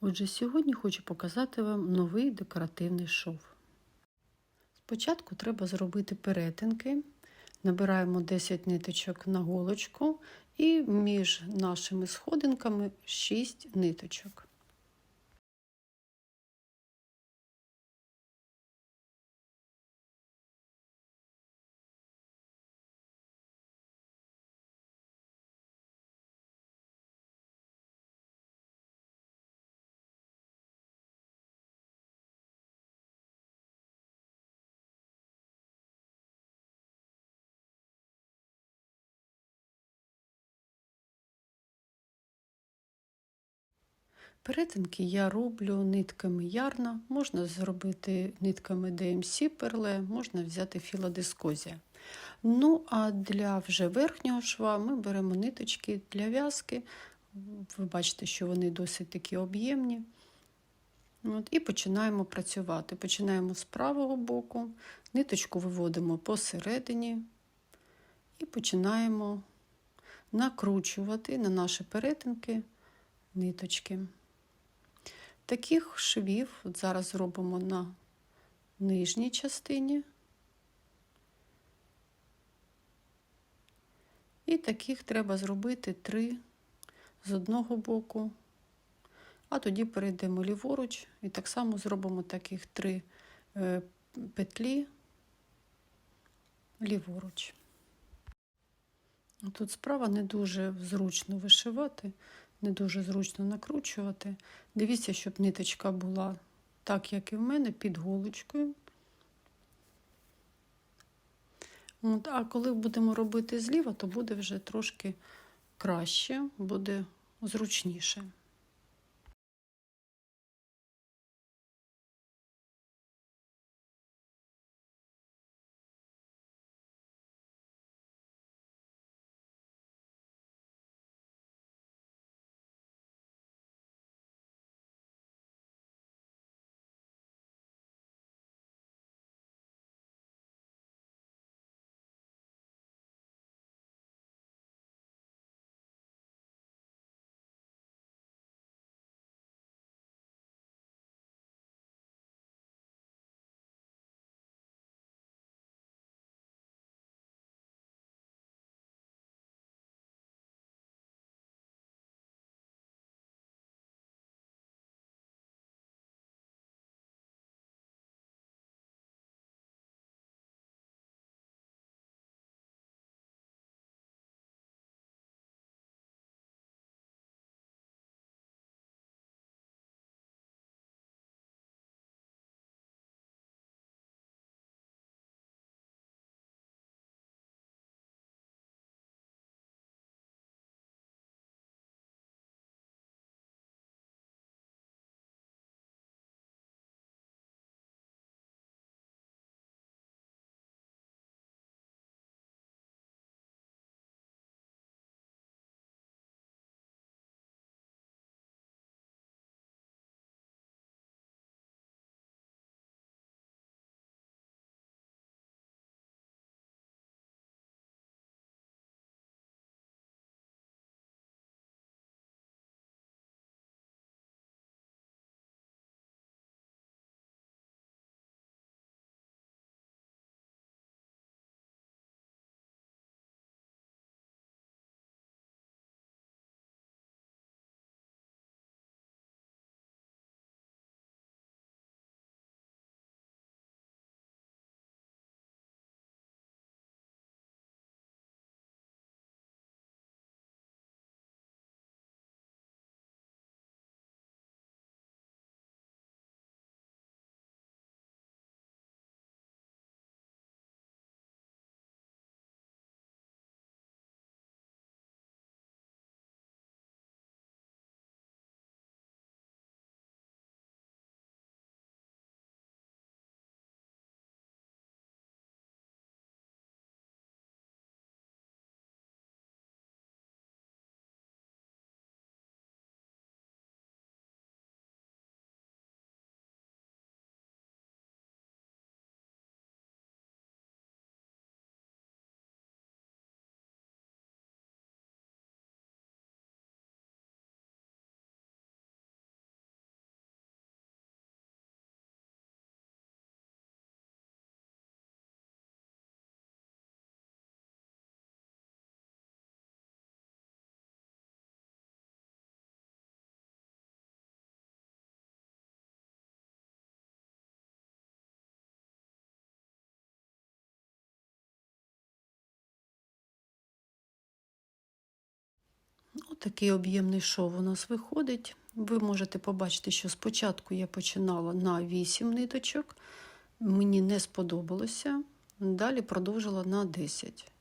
Отже, сьогодні хочу показати вам новий декоративний шов. Спочатку треба зробити перетинки. Набираємо 10 ниточок на голочку і між нашими сходинками 6 ниточок. Перетинки я роблю нитками ярна, можна зробити нитками DMC перле, можна взяти філодискозія. Ну, а для вже верхнього шва ми беремо ниточки для в'язки. Ви бачите, що вони досить такі об'ємні. От, І починаємо працювати. Починаємо з правого боку, ниточку виводимо посередині і починаємо накручувати на наші перетинки ниточки. Таких швів от зараз зробимо на нижній частині. І таких треба зробити три з одного боку, а тоді перейдемо ліворуч і так само зробимо таких три петлі ліворуч. Тут справа не дуже зручно вишивати не дуже зручно накручувати. Дивіться, щоб ниточка була так, як і в мене, під голочкою. От, А коли будемо робити зліва, то буде вже трошки краще, буде зручніше. Такий об'ємний шов у нас виходить. Ви можете побачити, що спочатку я починала на 8 ниточок, мені не сподобалося, далі продовжила на 10.